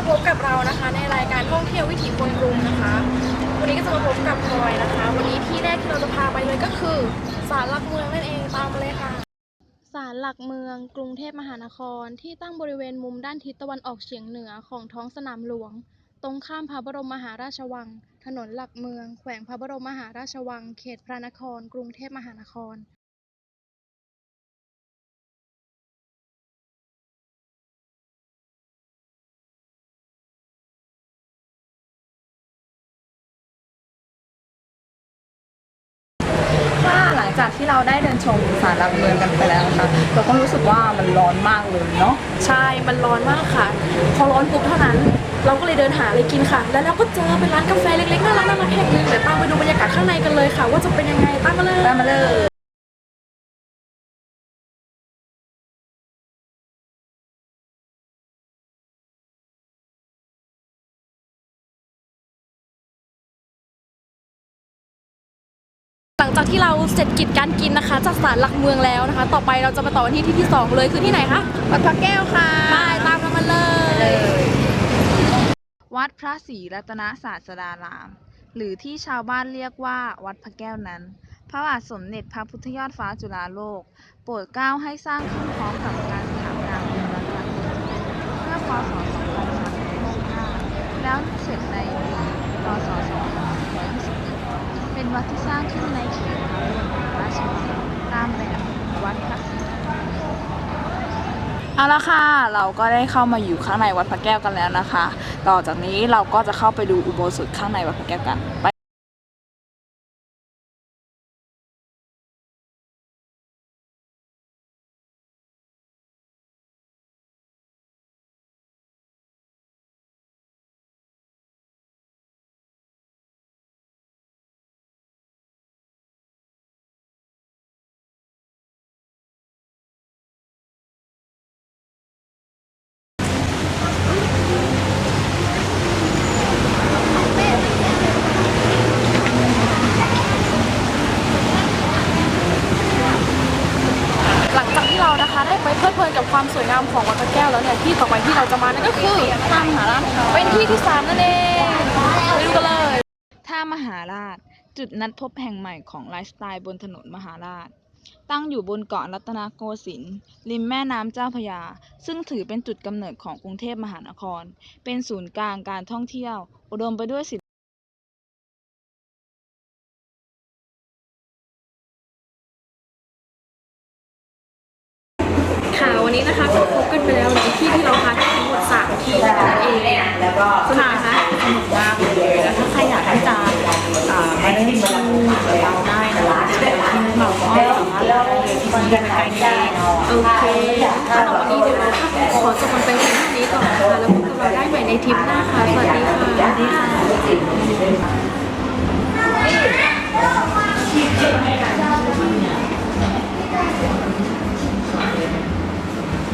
มาพบกับเรานะคะ ในรายการท่องเที่ยววิถีคนกรุงนะคะ วันนี้ก็จะมาพบกับพลอยนะคะ วันนี้ที่แรกที่เราจะพาไปเลยก็คือศาลหลักเมืองนั่นเองตามมาเลยค่ะศาลหลักเมืองกรุงเทพมหานครที่ตั้งบริเวณมุมด้านทิศตะวันออกเฉียงเหนือของท้องสนามหลวง ตรงข้ามพระบรมมหาราชวัง ถนนหลักเมือง แขวงพระบรมมหาราชวัง เขตพระนคร กรุงเทพมหานคร จากที่เราได้เดินชมศาลหลักเมืองกันไปแล้วนะคะเราก็รู้สึกว่ามันร้อนมากเลยเนาะใช่ มันร้อนมากค่ะ พอร้อนปุ๊บเท่านั้น เราก็เลยเดินหาอะไรกินค่ะ แล้วเราก็เจอเป็นร้านกาแฟเล็กๆน่ารักน่ารักแห่งหนึงเดี๋ยวตามไปดูบรรยากาศข้างในกันเลยค่ะ ว่าจะเป็นยังไงตามมาเลยตามมาเลย งจากที่เราเสร็จกิจการกินนะคะ จากศาลหลักเมืองแล้วนะคะ ต่อไปเราจะมาต่อกันที่ที่ที่สองเลยคือที่ไหนคะวัดพระแก้วค่ะไปตามเรามาเลย วัดพระศรีรัตนศาสดาราม หรือที่ชาวบ้านเรียกว่าวัดพระแก้วนั้น พระบาทสมเด็จพระพุทธยอดฟ้าจุฬาโลก โปรดเกล้าให้สร้างขึ้นพร้อมกับการสถาปนาองค์รัตนโกสินทร์เมื่อพศ 2365แล้วเสร็จในปีพศ 2521เป็น วัดที่สร้างขึ้นในเขตพระบรมราชวังตามแบบวัดพระเอาละค่ะ เราก็ได้เข้ามาอยู่ข้างในวัดพระแก้วกันแล้วนะคะ ต่อจากนี้เราก็จะเข้าไปดูอุโบสถข้างในวัดพระแก้วกัน ไป ลิดเพลินกับความสวยงามของวัดพระแก้วแล้วเนี่ยที่ต่อไปที่เราจะมานั่นก็คือท่ามหาราชเป็นที่ที่สามนั่นเองไปดูกันเลยท่ามหาราช จุดนัดพบแห่งใหม่ของไลฟ์สไตล์บนถนนมหาราช ตั้งอยู่บนเกาะรัตนโกสินทร์ริมแม่น้ำเจ้าพระยา ซึ่งถือเป็นจุดกำเนิดของกรุงเทพมหานคร เป็นศูนย์กลางการท่องเที่ยว อุดมไปด้วยศิ วันนี้นะคะก็พบกันไปแล้วในที่ที่เราพักทั้งหมดสามที่นั่นเองแล้วก็สนุกนะสนุกมากเลยแล้วถ้าใครอยากที่จะอ่ามาเล่นดูเราได้นะคะที่เราก็สามารถเล่นได้ที่นี่ใกล้ๆนี่เองโอเคสำหรับวันนี้เดี๋ยวเราขอจบกันไปแค่นี้ก่อนนะคะแล้วพบกับเราได้ใหม่ในทริปหน้าค่ะ